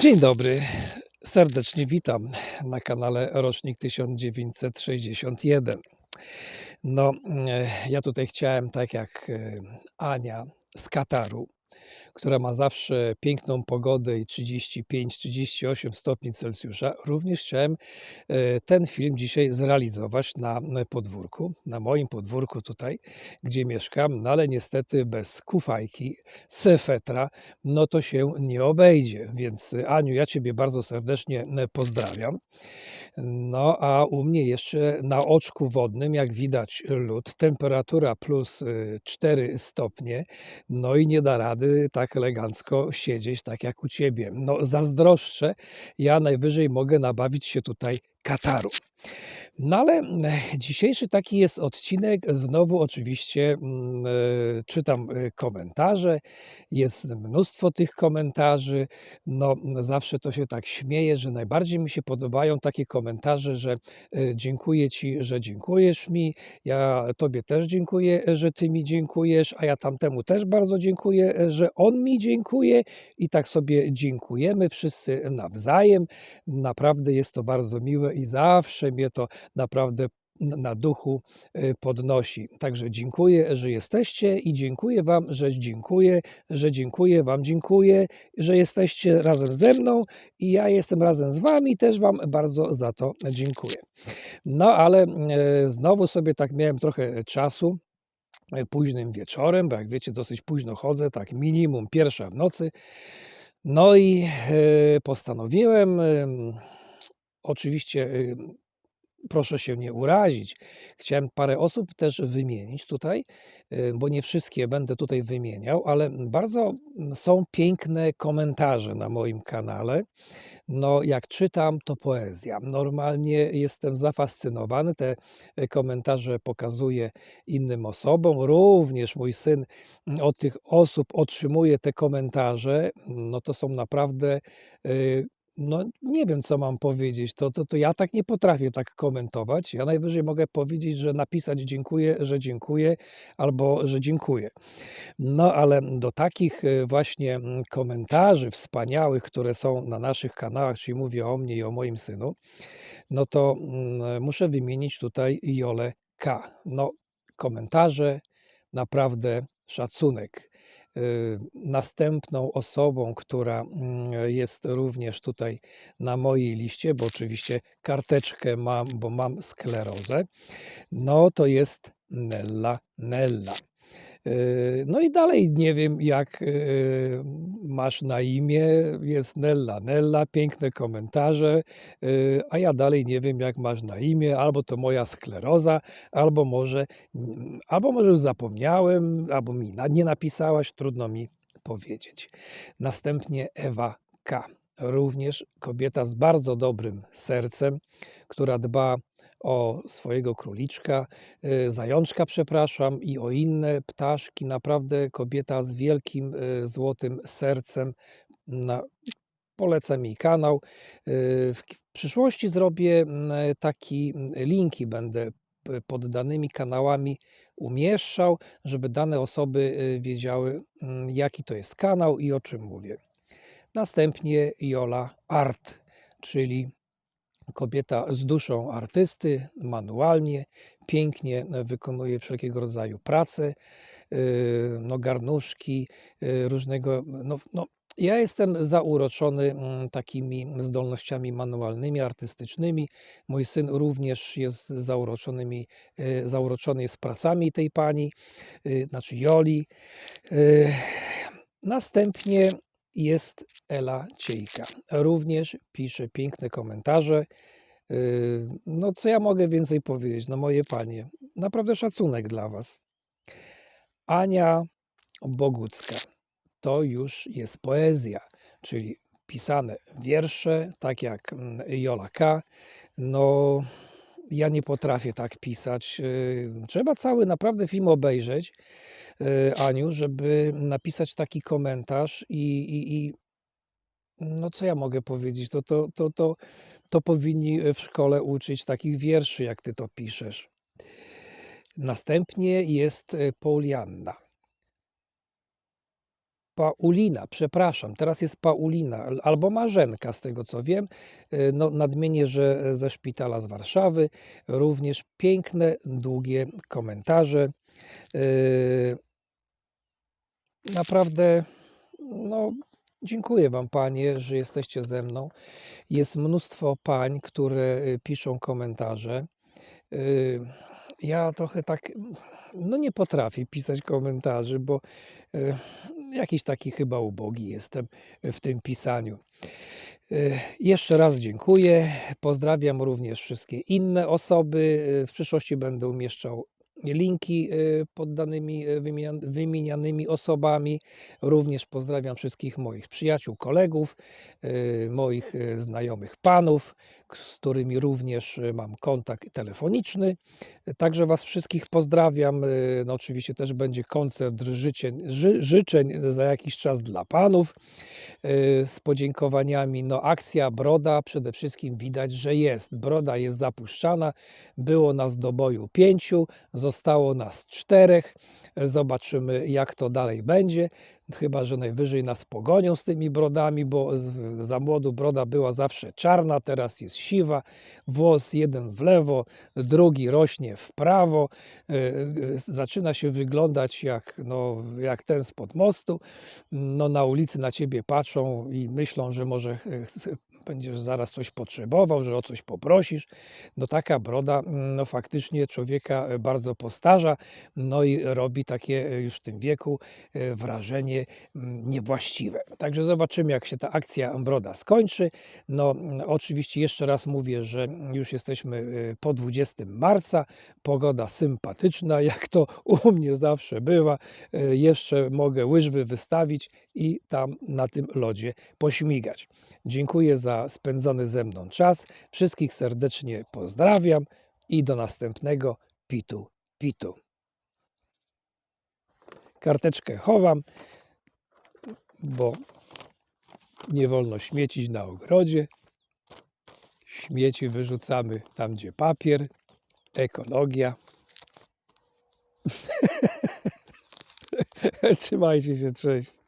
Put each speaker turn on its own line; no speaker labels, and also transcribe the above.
Dzień dobry, serdecznie witam na kanale Rocznik 1961. No, e, ja tutaj chciałem, tak jak e, Ania z Kataru, która ma zawsze piękną pogodę i 35-38 stopni Celsjusza, również chciałem e, ten film dzisiaj zrealizować na podwórku, na moim podwórku tutaj, gdzie mieszkam, no ale niestety bez kufajki, sefetra, no to się nie obejdzie. Więc Aniu, ja Ciebie bardzo serdecznie pozdrawiam. No a u mnie jeszcze na oczku wodnym, jak widać, lód, temperatura plus y, 4 stopnie, no i nie da rady tak elegancko siedzieć, tak jak u Ciebie. No zazdroszczę, ja najwyżej mogę nabawić się tutaj Kataru. No ale eh, dzisiejszy taki jest odcinek. Znowu oczywiście e, czytam e, komentarze. Jest mnóstwo tych komentarzy. No, zawsze to się tak śmieje, że najbardziej mi się podobają takie komentarze, że e, dziękuję Ci, że dziękujesz mi. Ja Tobie też dziękuję, że Ty mi dziękujesz, a ja tamtemu też bardzo dziękuję, że on mi dziękuje i tak sobie dziękujemy wszyscy nawzajem. Naprawdę jest to bardzo miłe i zawsze mnie to naprawdę na duchu y, podnosi. Także dziękuję, że jesteście i dziękuję Wam, że dziękuję, że dziękuję Wam, dziękuję, że jesteście razem ze mną i ja jestem razem z Wami, też Wam bardzo za to dziękuję. No ale e, znowu sobie tak miałem trochę czasu. e, Późnym wieczorem, bo jak wiecie, dosyć późno chodzę, tak minimum pierwsza w nocy. No i postanowiłem, em, oczywiście em, proszę się nie urazić. Chciałem parę osób też wymienić tutaj, y, bo nie wszystkie będę tutaj wymieniał, ale bardzo mm, są piękne komentarze na moim kanale. No, jak czytam, to poezja. Normalnie jestem zafascynowany. Te y, komentarze pokazuję innym osobom. Również mój syn mm, od tych osób otrzymuje te komentarze. No to są naprawdę y, no, nie wiem, co mam powiedzieć. To, to, to ja tak nie potrafię tak komentować. Ja najwyżej mogę powiedzieć, że napisać dziękuję, że dziękuję, albo że dziękuję. No, ale do takich y, właśnie mm, komentarzy wspaniałych, które są na naszych kanałach, czyli mówię o mnie i o moim synu, no to mm, muszę wymienić tutaj Jolę K. No, komentarze, naprawdę szacunek. Y, Następną osobą, która mm, jest również tutaj na mojej liście, bo oczywiście karteczkę mam, bo mam sklerozę, no to jest Nella Nella. Y, No i dalej nie wiem, jak y, masz na imię. Jest Nella Nella, piękne komentarze, y, a ja dalej nie wiem, jak masz na imię. Albo to moja skleroza, albo może, mm, albo może już zapomniałem, albo mi nie napisałaś, trudno mi powiedzieć. Następnie Ewa K. Również kobieta z bardzo dobrym sercem, która dba o swojego króliczka, y, zajączka, przepraszam, i o inne ptaszki. Naprawdę kobieta z wielkim y, złotym sercem. Na, polecam jej kanał. Y, W przyszłości zrobię taki linki, będę pod danymi kanałami umieszczał, żeby dane osoby wiedziały, jaki to jest kanał i o czym mówię. Następnie Jola Art, czyli kobieta z duszą artysty, manualnie, pięknie wykonuje wszelkiego rodzaju prace, yy, no garnuszki, yy, różnego, no, no ja jestem zauroczony mm, takimi zdolnościami manualnymi, artystycznymi. Mój syn również jest zauroczonymi, yy, zauroczony jest pracami tej pani, znaczy Joli. Następnie jest Ela Ciejka. Również pisze piękne komentarze. Yy, No, co ja mogę więcej powiedzieć? No, moje panie, naprawdę szacunek dla Was. Ania Bogucka. To już jest poezja, czyli pisane wiersze, tak jak mm, Jola K. No, ja nie potrafię tak pisać. Yy, Trzeba cały naprawdę film obejrzeć, yy, Aniu, żeby napisać taki komentarz i, i, i no co ja mogę powiedzieć? To, to, to, to, to powinni w szkole uczyć takich wierszy, jak ty to piszesz. Następnie jest Polianna. Paulina, przepraszam, teraz jest Paulina al albo Marzenka z tego co wiem. Y, no nadmienię, że ze szpitala z Warszawy. Również piękne, długie komentarze. Y Naprawdę, no dziękuję wam panie, że jesteście ze mną. Jest mnóstwo pań, które, piszą komentarze. Ja trochę tak, no nie potrafię pisać komentarzy, bo, y jakiś taki chyba ubogi jestem w tym pisaniu. Y jeszcze raz dziękuję. Pozdrawiam również wszystkie inne osoby. Y w przyszłości będę umieszczał linki, y pod danymi, y wymienia wymienianymi osobami. Również pozdrawiam wszystkich moich przyjaciół, kolegów, y moich, znajomych panów, z którymi również, mam kontakt telefoniczny. Także was wszystkich pozdrawiam. No oczywiście też będzie koncert życzeń ży życzeń za jakiś czas dla panów, z podziękowaniami. No akcja Broda przede wszystkim widać, że jest. Broda jest zapuszczana. Było nas do boju 5, zostało nas 4. Zobaczymy jak to dalej będzie. Chyba, że najwyżej nas pogonią z tymi brodami, bo za młodu broda była zawsze czarna, teraz jest siwa. Włos jeden w lewo, drugi rośnie w prawo. Y y zaczyna się wyglądać jak, no jak ten spod mostu. No na ulicy na ciebie patrzą i myślą, że może będziesz zaraz coś potrzebował, że o coś poprosisz. No taka broda, no faktycznie człowieka bardzo postarza, no i robi takie już w tym wieku y wrażenie, mm, niewłaściwe. Także zobaczymy jak się ta akcja Broda skończy. No oczywiście jeszcze raz mówię, że już jesteśmy, po 20 marca. Pogoda sympatyczna, jak to u mnie zawsze bywa. Jeszcze mogę łyżwy wystawić i tam na tym lodzie pośmigać. Dziękuję za spędzony ze mną czas. Wszystkich serdecznie pozdrawiam i do następnego pitu pitu. Karteczkę chowam, bo nie wolno śmiecić na ogrodzie. Śmieci wyrzucamy tam, gdzie papier. Ekologia. Trzymajcie się, cześć.